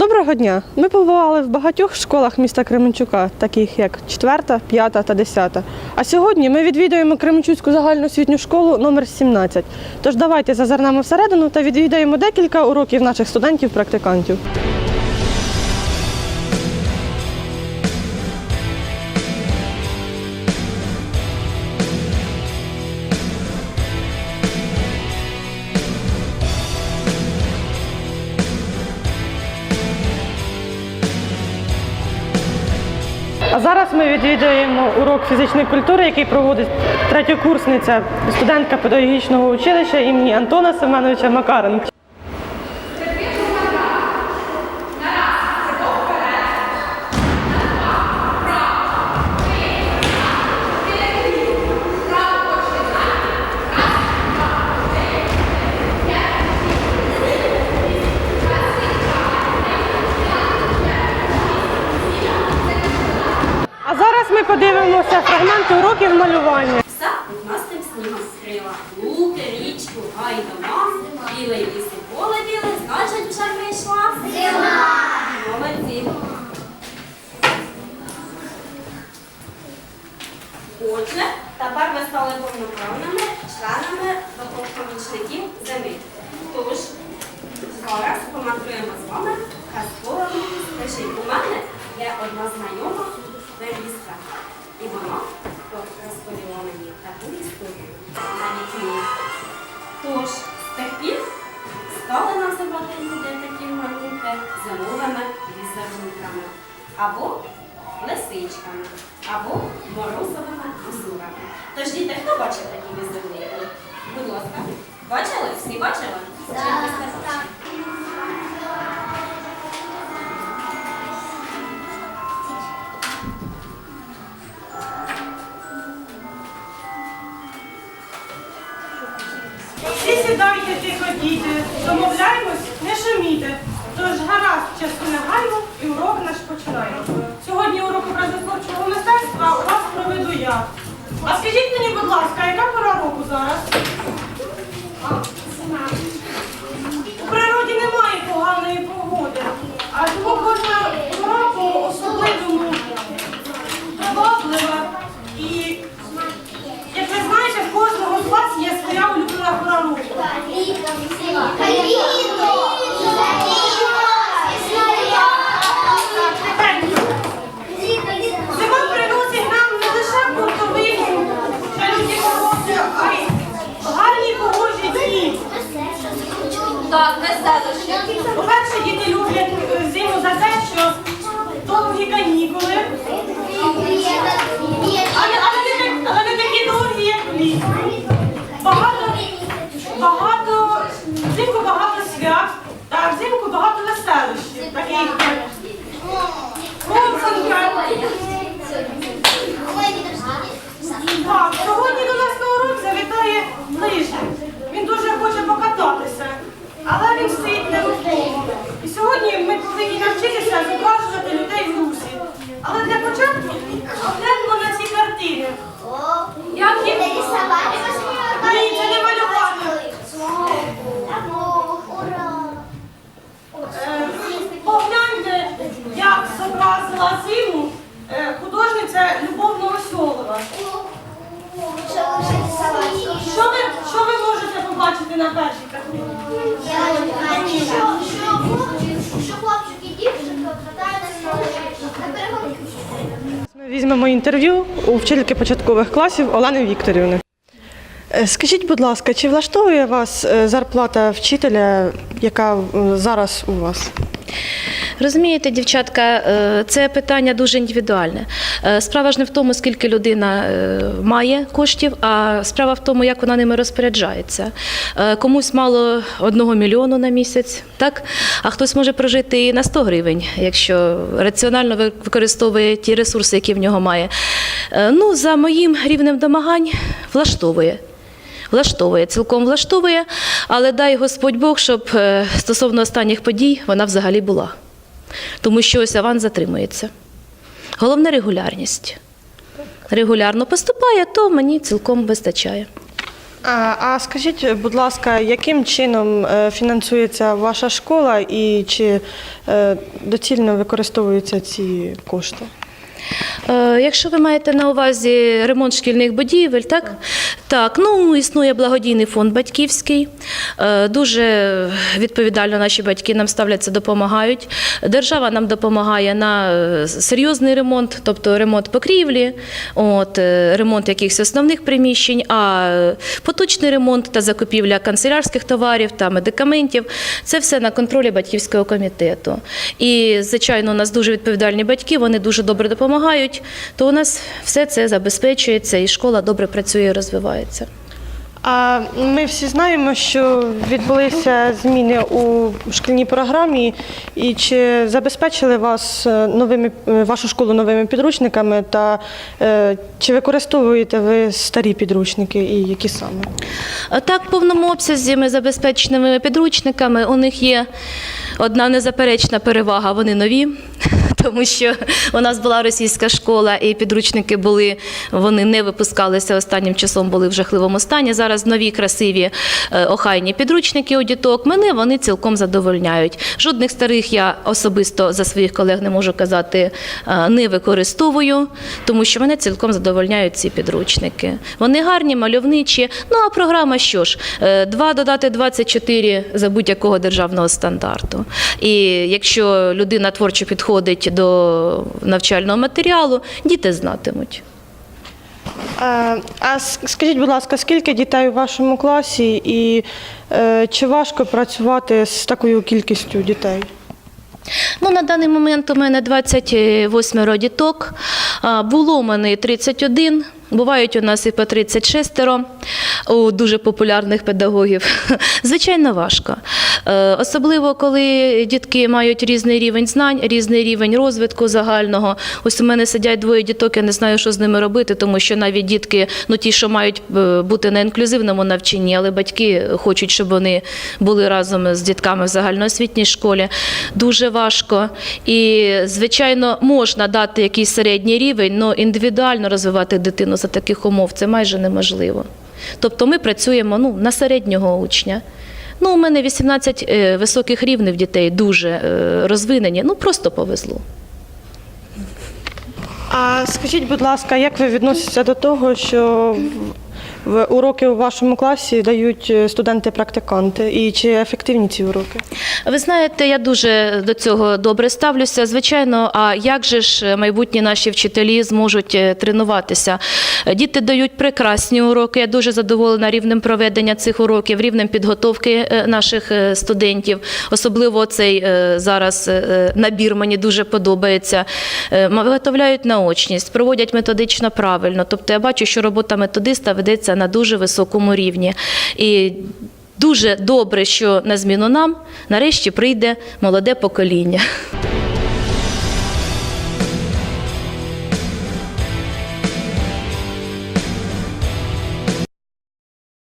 Доброго дня! Ми побували в багатьох школах міста Кременчука, таких як 4, 5 та 10. А сьогодні ми відвідуємо Кременчуцьку загальноосвітню школу номер 17. Тож давайте зазирнемо всередину та відвідаємо декілька уроків наших студентів-практикантів. А зараз ми відвідуємо урок фізичної культури, який проводить третьокурсниця, студентка педагогічного училища імені Антона Семеновича Макаренка. А зараз ми подивимося фрагменти уроків малювання. Все пухнастим снігом скрила. Луки, річку, гай дома, біле ліс і поле біле, значить вже прийшла. Зима! Молодці. Отже, тепер ви стали повноправними членами до помічників зими. Тож, зараз помандруємо з вами казковими стежі. У мене є одна знайома Веліска. І вона розповіла мені таку історію на вікні. Тож, з тих пір стали називати люди такі малюнки зимовими візерунками. Або лисичками, або морозовими узорами. Тож, діти, хто бачив такі візерунки? Будь ласка, бачили? Всі бачили? Чи сідайте, тихо діти, домовляємось, не шуміти. Тож гаразд, часу не гаймо і урок наш починаємо. Сьогодні урок образотворчого мистецтва у вас проведу я. А скажіть мені, будь ласка, яка пора року зараз? У природі немає поганої погоди, а тому кожна Так. По-перше, діти люблять е, зиму за те, що довгі канікули, але, але, не, так- але не такі довгі, як влітку. Багато, багато, взимку багато свят, та взимку багато веселощів, таких як ковзанка. Так, сьогодні до нас на урок завітає лижник. Він дуже хоче покататися, але він стоїть нерухомо. І сьогодні ми повинні навчитися зображувати людей в русі. Але для початку погляньмо на ці картини. Як їх? Ні, це не малювання. Е, Погляньте, як зобразила зиму е, художниця Любов Новоселова. Що ви, що ви можете побачити Ми візьмемо інтерв'ю у вчительки початкових класів Олени Вікторівни. Е, Скажіть, будь ласка, чи влаштовує вас е, зарплата вчителя, яка е, зараз у вас? Розумієте, дівчатка, е, це питання дуже індивідуальне. Е, Справа ж не в тому, скільки людина е, має коштів, а справа в тому, як вона ними розпоряджається. Комусь мало одного мільйону на місяць, так? а хтось може прожити і на 100 гривень, якщо раціонально використовує ті ресурси, які в нього має. Ну, за моїм рівнем домагань влаштовує. Влаштовує, цілком влаштовує, але дай Господь Бог, щоб стосовно останніх подій вона взагалі була. Тому що ось аванс затримується. Головне регулярність. Регулярно поступає, то мені цілком вистачає. А, а скажіть, будь ласка, яким чином е, фінансується ваша школа і чи е, доцільно використовуються ці кошти? Е, Якщо ви маєте на увазі ремонт шкільних будівель, так? Так, ну існує благодійний фонд батьківський. Е, Дуже відповідально наші батьки нам ставляться, допомагають. Держава нам допомагає на е, серйозний ремонт, тобто ремонт покрівлі, от, ремонт якихось основних приміщень, а поточний ремонт та закупівля канцелярських товарів та медикаментів це все на контролі батьківського комітету. І, звичайно, у нас дуже відповідальні батьки, вони дуже добре допомагають, то у нас все це забезпечується і школа добре працює і розвивається. А ми всі знаємо, що відбулися зміни у шкільній програмі, і чи забезпечили вас е, новими е, вашу школу новими підручниками, та е, чи використовуєте ви старі підручники і які саме? Так, в повному обсязі ми забезпеченими підручниками. У них є одна незаперечна перевага, вони нові. Тому що у нас була російська школа, і підручники були, вони не випускалися останнім часом, були в жахливому стані. Зараз нові красиві е, охайні підручники у діток. Мене вони цілком задовольняють. Жодних старих я особисто за своїх колег не можу казати, е, не використовую, тому що мене цілком задовольняють ці підручники. Вони гарні, мальовничі. Ну а програма що ж? 2 додати 24 за будь-якого державного стандарту. І якщо людина творчо підходить до навчального матеріалу, діти знатимуть. А, а скажіть, будь ласка, скільки дітей у вашому класі і е, чи важко працювати з такою кількістю дітей? Ну, на даний момент у мене 28 діток. Було у мене і 31. Бувають у нас і по 36 у дуже популярних педагогів. Звичайно, важко. Е, Особливо, коли дітки мають різний рівень знань, різний рівень розвитку загального. Ось у мене сидять двоє діток, я не знаю, що з ними робити, тому що навіть дітки, ну ті, що мають е, бути на інклюзивному навчанні, але батьки хочуть, щоб вони були разом з дітками в загальноосвітній школі. Дуже важко. І, звичайно, можна дати якийсь середній рівень, але індивідуально розвивати дитину за таких умов це майже неможливо. Тобто ми працюємо ну, на середнього учня. Ну, у мене 18 е, високих рівнів дітей дуже е, розвинені, ну просто повезло. А скажіть, будь ласка, як ви відноситеся до того, що уроки у вашому класі дають е, студенти-практиканти? І чи ефективні ці уроки? Ви знаєте, я дуже до цього добре ставлюся. Звичайно, а як же ж майбутні наші вчителі зможуть е, тренуватися? Діти дають прекрасні уроки. Я дуже задоволена рівнем проведення цих уроків, рівнем підготовки е, наших студентів. Особливо цей зараз набір мені дуже подобається. Виготовляють наочність, проводять методично правильно. Тобто я бачу, що робота методиста ведеться на дуже високому рівні. І Дуже добре, що на зміну нам нарешті прийде молоде покоління.